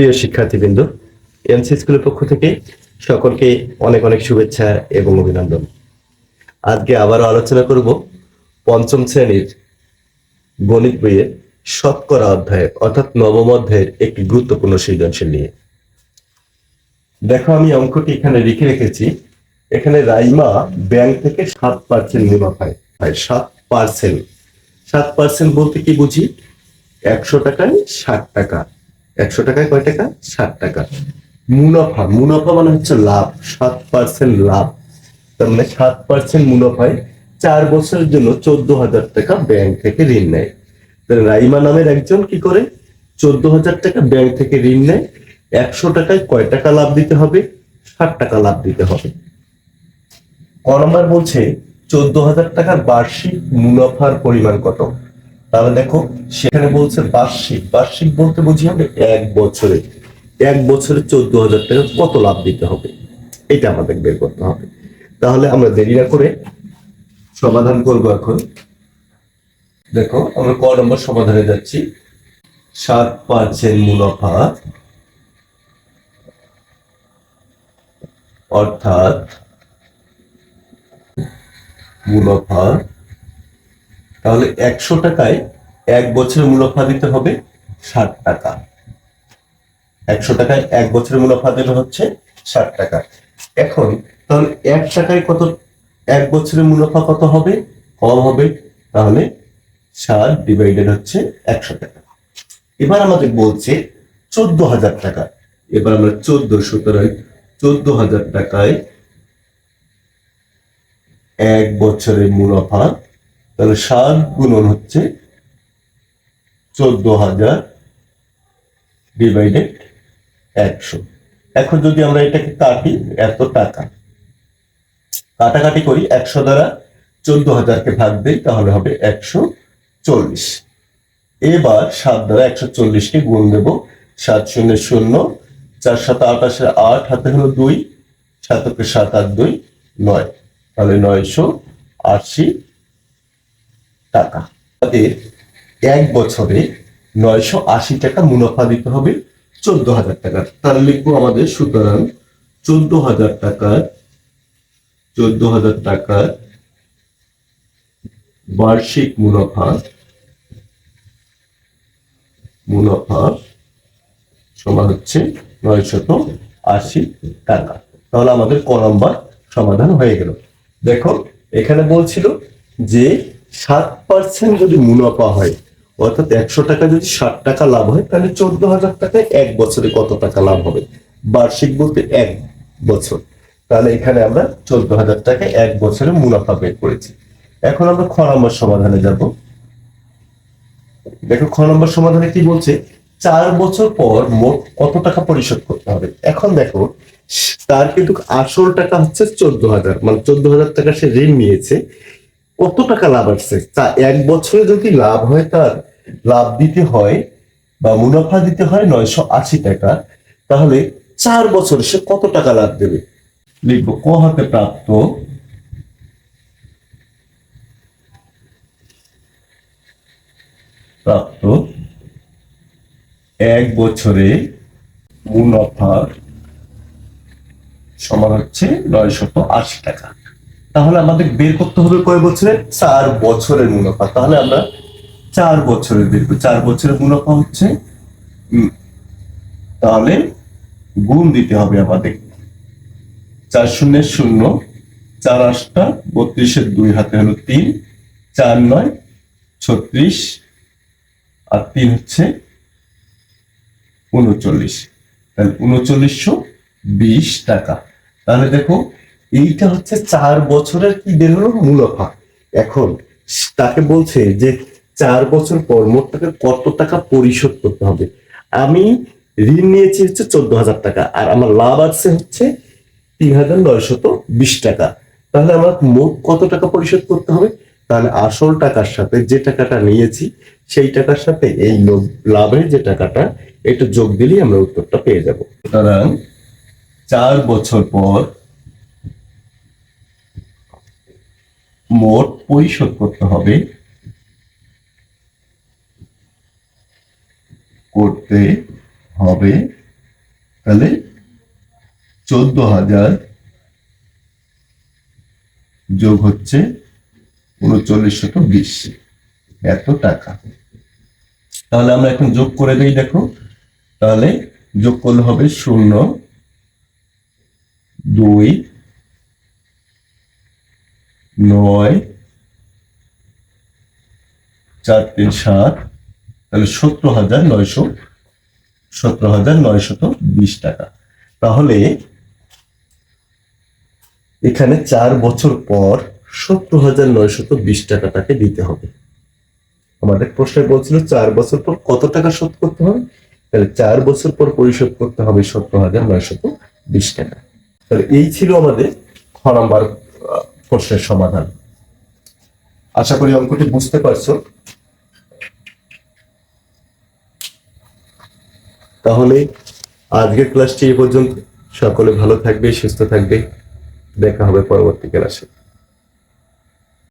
প্রিয় শিক্ষার্থীবৃন্দ এনসি স্কুলের পক্ষ থেকে সকলকে অনেক অনেক শুভেচ্ছা এবং অভিনন্দন। আজকে আবারও আলোচনা করব পঞ্চম শ্রেণির গণিত বইয়ের শতকরা অধ্যায়, অর্থাৎ নবম অধ্যায়ের একটি গুরুত্বপূর্ণ সৃজনশীল নিয়ে। দেখো, আমি অঙ্কটি এখানে লিখে রেখেছি। এখানে রাইমা ব্যাংক থেকে সাত পার্সেন্ট মুনাফায় হয় সাত পার্সেন্ট। সাত পার্সেন্ট বলতে কি বুঝি? একশো টাকায় ষাট টাকা। একশো টাকায় কয় টাকা? ষাট টাকা। মুনাফা মুনাফা মানে হচ্ছে লাভ, সাত পার্সেন্ট লাভ। তার মানে সাত পার্সেন্ট মুনাফায় চার বছরের জন্য চোদ্দ হাজার টাকা ব্যাংক থেকে ঋণ নেয়। তাহলে রাইমা নামের একজন কি করে? চোদ্দ হাজার টাকা ব্যাংক থেকে ঋণ নেয়। একশো টাকায় কয় টাকা লাভ দিতে হবে? ষাট টাকা লাভ দিতে হবে। ক নম্বর বলছে, চোদ্দ হাজার টাকার বার্ষিক মুনাফার পরিমাণ কত? তাহলে দেখো, সেখানে বলছে বার্ষিক। বার্ষিক বলতে বুঝি হবে এক বছরে এক বছরে চোদ্দ হাজার টাকা কত লাভ দিতে হবে? এটা আমাদের বের করতে হবে। তাহলে আমরা দেরি না করে সমাধান করব এখন। দেখো, আমরা ক নম্বর সমাধানে যাচ্ছি। সাত পার্সেন্ট মুনাফা। অর্থাৎ মুনাফা তাহলে একশো টাকায় এক বছরের মুনাফা দিতে হবে ষাট টাকা। একশো টাকায় এক বছরের মুনাফা দিলে হচ্ছে ষাট টাকা। এখন তাহলে এক টাকায় কত, এক বছরের মুনাফা কত হবে? কম হবে, তাহলে ষাট ডিভাইডেড হচ্ছে একশো টাকা। এবার আমাদের বলছে চোদ্দ হাজার টাকা। এবার আমরা চোদ্দ সুতরাং চোদ্দ হাজার টাকায় এক বছরের মুনাফা তাহলে সাত গুণন হচ্ছে চোদ্দ হাজার ডিভাইডেড একশো। এখন যদি আমরা এটাকে কাটি, এত টাকা। কাটাকাটি করি, একশো দ্বারা চোদ্দ হাজারকে ভাগ দিই, তাহলে হবে একশো চল্লিশ। এবার সাত দ্বারা একশো চল্লিশকে গুণ দেব, সাত শূন্য শূন্য, চার সাত আটাশের আট, হাতে হলো দুই সাতকে সাত আট দুই, নয়। তাহলে নয়শো আশি টাকা। তাদের এক বছরে নয়শো আশি টাকা মুনাফা দিতে হবে, চোদ্দ হাজার টাকা। তাহলে লিখব আমাদের সুতরাং চোদ্দ হাজার টাকার, চোদ্দ হাজার টাকার বার্ষিক মুনাফা মুনাফা সমান হচ্ছে নয়শত আশি টাকা। তাহলে আমাদের ক নম্বর সমাধান হয়ে গেল। দেখো, এখানে বলছিল যে সাত পার্সেন্ট যদি মুনাফা হয়, অর্থাৎ একশো টাকা যদি ষাট টাকা লাভ হয়, তাহলে চোদ্দ হাজার টাকায় এক বছরে কত টাকা লাভ হবে? বার্ষিক বলতে এক বছর। তাহলে এখানে আমরা চোদ্দ হাজার টাকায় এক বছরে মুনাফা বের করেছি। এখন আমরা খ নম্বর সমাধানে যাব। দেখো, খ নম্বর সমাধানে কি বলছে? চার বছর পর মোট কত টাকা পরিশোধ করতে হবে? এখন দেখো, তার কিন্তু আসল টাকা হচ্ছে চোদ্দ হাজার মানে চোদ্দ হাজার টাকা সে ঋণ নিয়েছে। কত টাকা লাভ আসছে? তা এক বছরে যদি লাভ হয় তার, লাভ দিতে হয় বা মুনাফা দিতে হয় নয়শো আশি টাকা, তাহলে চার বছরে সে কত টাকা লাভ দেবে? লিখব, ক হাতে প্রাপ্ত? প্রাপ্ত। এক বছরে মুনাফা সমান হচ্ছে নয়শত আশি টাকা। তাহলে আমাদের বের করতে হবে কয় বছরে? চার বছরের মুনাফা। তাহলে আমরা চার বছরের দেখব চার বছরের মুনাফা হচ্ছে তাহলে গুণ দিতে হবে আমাদের। চার শূন্যের শূন্য, চার আটটা, বত্রিশের দুই হাতে হলো তিন, চার নয়, ছত্রিশ, আর তিন হচ্ছে উনচল্লিশ। তাহলে উনচল্লিশশো বিশ টাকা। তাহলে দেখো এইটা হচ্ছে চার বছরের কি বের হলো? মুনাফা। এখন তাকে বলছে যে চার বছর পর মোট টাকা কত টাকা পরিশোধ করতে হবে? আমি ঋণ নিয়েছি হচ্ছে চোদ্দ হাজার টাকা, আর আমার লাভ আছে হচ্ছে তিন হাজার নয়শত বিশ টাকা। তাহলে আমার মোট কত টাকা পরিশোধ করতে হবে? তাহলে আসল টাকার সাথে যে টাকাটা নিয়েছি, সেই টাকার সাথে এই লোভ- লাভের যে টাকাটা, এটা যোগ দিলেই আমরা উত্তরটা পেয়ে যাব। সুতরাং চার বছর পর মোট পরিশোধ করতে হবে। করতে হবে তাহলে চোদ্দ হাজার যোগ হচ্ছে উনচল্লিশ শত বিশ। এত টাকা। তাহলে আমরা এখন যোগ করে দিই, দেখো। তাহলে যোগ করলে হবে শূন্য, দুই নয়, চার তিন সাত, তাহলে সতেরো হাজার নয়শো সতেরো হাজার নয়শত বিশ টাকা। তাহলে এখানে চার বছর পর সত্তর হাজার নয়শত বিশ টাকা দিতে হবে। আমাদের প্রশ্নে বলছিল চার বছর পর কত টাকা শোধ করতে হবে? তাহলে চার বছর পর পরিশোধ করতে হবে সত্তর হাজার নয়শত বিশ টাকা। তাহলে এই ছিল আমাদের খ নম্বর প্রশ্নের সমাধান। আশা করি অঙ্কটি বুঝতে পারছ। তাহলে আজকের ক্লাসটি এ পর্যন্ত। সকলে ভালো থাকবে, সুস্থ থাকবে। দেখা হবে পরবর্তী ক্লাসে।